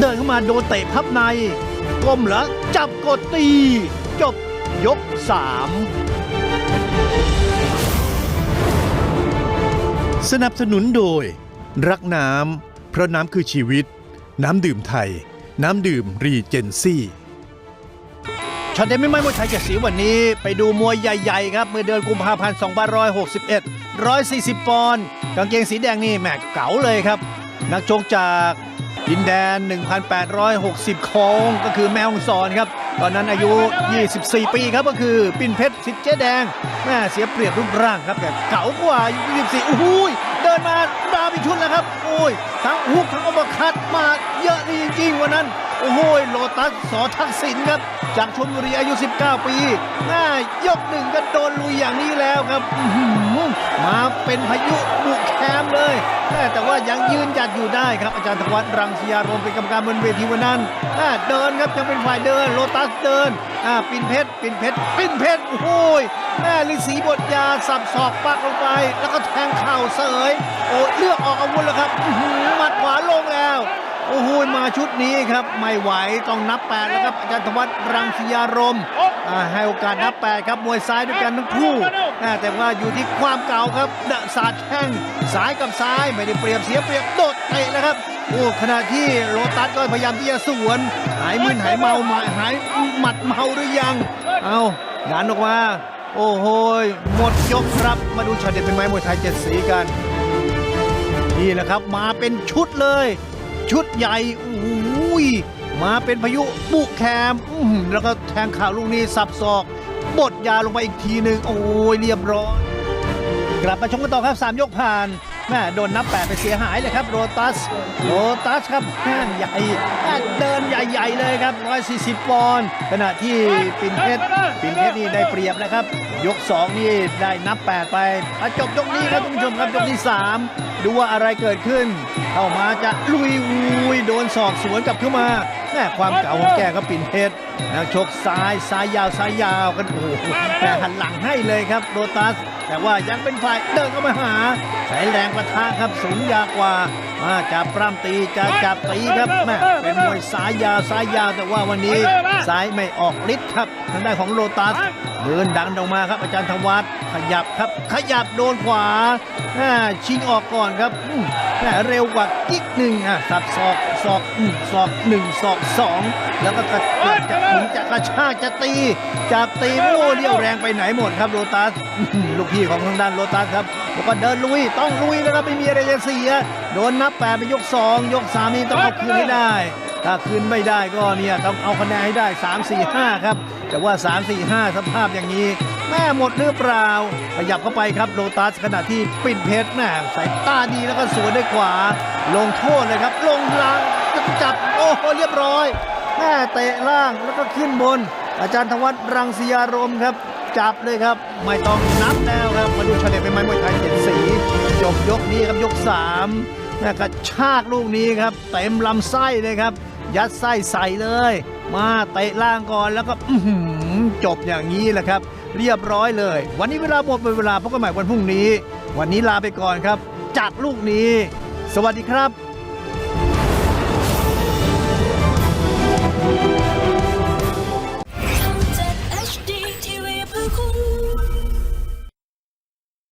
เดินเข้ามาโดนเตะพับในก้มแล้วจับกดตี จบยกสามสนับสนุนโดย รักน้ำเพราะน้ำคือชีวิต น้ำดื่มไทย น้ำดื่มรีเจนซี่ช็อตเด็ดไม่ไม่มวยไทยเจ็ดสีวันนี้ ไปดูมวยใหญ่ๆครับ เมื่อเดือนกุมภาพันธ์2561 140 ปอนด์กางเกงสีแดงนี่แหมเก๋าเลยครับ นักชกจาก ดินแดน 1,860 ของก็คือแมวฮ่องสอนครับ ตอนนั้นอายุ 24 ปีครับก็คือปิ่นเพชรสิทธิ์เจ๊แดง แม่เสียเปรียบรูปร่างครับ แต่เก่ากว่า 24 โอ้โหยเดินมาดาวอีกชุดแล้วครับ โอ้ย ทั้งฮุกทั้งอัปคัดมาเยอะดีจริงๆวันนั้น โอ้โหโลตัสสอทักษิณครับ จากชลบุรีอายุ 19 ปีหน้ายกหนึ่งก็โดนลุยอย่างนี้แล้วครับมาเป็นพายุบุกแคมเลยแม่แต่ว่ายังยืนหยัดอยู่ได้ครับอาจารย์ธวัฒน์รังสยารมเป็นกรรมการบนเวทีวันนั้นอ่เดินครับยังเป็นฝ่ายเดินโลตัสเดินปินเพชรปินเพชรปินเพชรโอ้โหยแม่ฤาษีบทยาสับศอกปักลงไป แล้วก็แทงเข่าเสยโอ้เลือก มาชุดนี้ครับไม่ไหวต้องนับแปดแล้วครับอาจารย์ธวัฒน์รังสิยารมณ์อ่าให้โอกาสนับแปดครับมวยซ้ายด้วยกันทั้งคู่อ่าแต่ว่าอยู่ที่ความเก่าครับดะสาดแข้งซ้ายกับซ้ายไม่ได้เปรียบเสียเปรียบโดดเตะนะครับโอ้ขณะที่โรตัสก็พยายามที่จะสวนหายมึนหายเมาหมาหายหมัดเมาหรือยัง เอางานออกมาโอ้โหหมดยกครับมาดูช็อตเด็ดเป็นไม้มวยไทยเจ็ดสีกันนี่แหละครับมาเป็นชุดเลย ชุดใหญ่อุ้ยมาเป็นพายุบุกแคมอื้อหือแล้วก็แทงข่าวลูกนี้สับศอก บดยาลงไปอีกทีหนึ่งโอ้ยเรียบร้อยกลับมาชมกันต่อครับ 3 ยกผ่านแม่โดนนับแปดไปเสียหายเลยครับโรตัสโรตัสครับแห้งใหญ่แม่เดินใหญ่ๆเลยครับ 140 ปอนด์ขณะที่ปินเพชรปินเพชรนี่ได้เปรียบนะครับ ยก 2 นี่ได้นับ 8 ไปจบยกนี้ครับท่านผู้ชมครับยกที่ 3 ดูว่าอะไรเกิดขึ้น เข้ามาจะลุยอุ้ยโดนศอกสวนกลับเข้ามาแม่ความเก่าของแกก็ปิ่นเพชรนักชกซ้ายซ้ายยาวซ้ายยาวกันโอ้โหแต่หันหลังให้เลยครับโรตัส แต่ว่ายังเป็นฝ่ายเดินเข้ามาหาใช้แรงประทะครับสูงยาวกว่าจับปล้ำตีจะจับตีครับแม่เป็นมวยซ้ายยาวซ้ายยาวแต่ว่าวันนี้ซ้ายไม่ออกฤทธิ์ครับทางด้านของโลตัสเดินดันออกมาครับอาจารย์ธวัฒน์ขยับครับ ขยับโดนขวาแม่ชิงออกก่อนครับอืมแม่เร็วกว่าอีกหนึ่งอะสับศอกศอกอืมศอกหนึ่งศอกสองแล้วก็กระจะหมุนจะกระชากจะตีจับตีโอ้เรี่ยวแรงไปไหนหมดครับโลตัสอื้อหือลูกพี่ของทางด้านโลตัสครับ แล้วก็เดินลุยต้องลุยนะครับไม่มีอะไรจะเสีย โดนนับแปดไปยก 2 ยก3นี่ต้องเอาคืนให้ได้ ถ้าคืนไม่ได้ก็เนี่ยต้องเอาคะแนนให้ได้ 3 4 5 ครับ แต่ว่า 3 4 5 สภาพอย่างนี้ แม่หมดหรือเปล่า ขยับเข้าไปครับโลตัสขณะที่ปิ่นเพชรแม่สายตาดีแล้วก็สวนด้วยขวา ลงโทษเลยครับ ลงล่างจับโอ้โหเรียบร้อยแม่เตะล่างแล้วก็ขึ้นบน อาจารย์ธวัฒน์รังสียารมครับ จับเลยครับ ไม่ต้องนับแล้วครับ มาดูเฉลยเป็นไม้มวยไทยเจ็ดสีจบยกนี้ครับยกสามนะกระชากลูกนี้ครับเต็มลำไส้เลยครับ ยัดไส้ใส่เลย มาเตะล่างก่อนแล้วก็อืจบอย่างนี้แหละครับ เรียบร้อยเลย วันนี้เวลาหมดเป็นเวลาพบกันใหม่วันพรุ่งนี้ วันนี้ลาไปก่อนครับ จากลูกนี้ สวัสดีครับ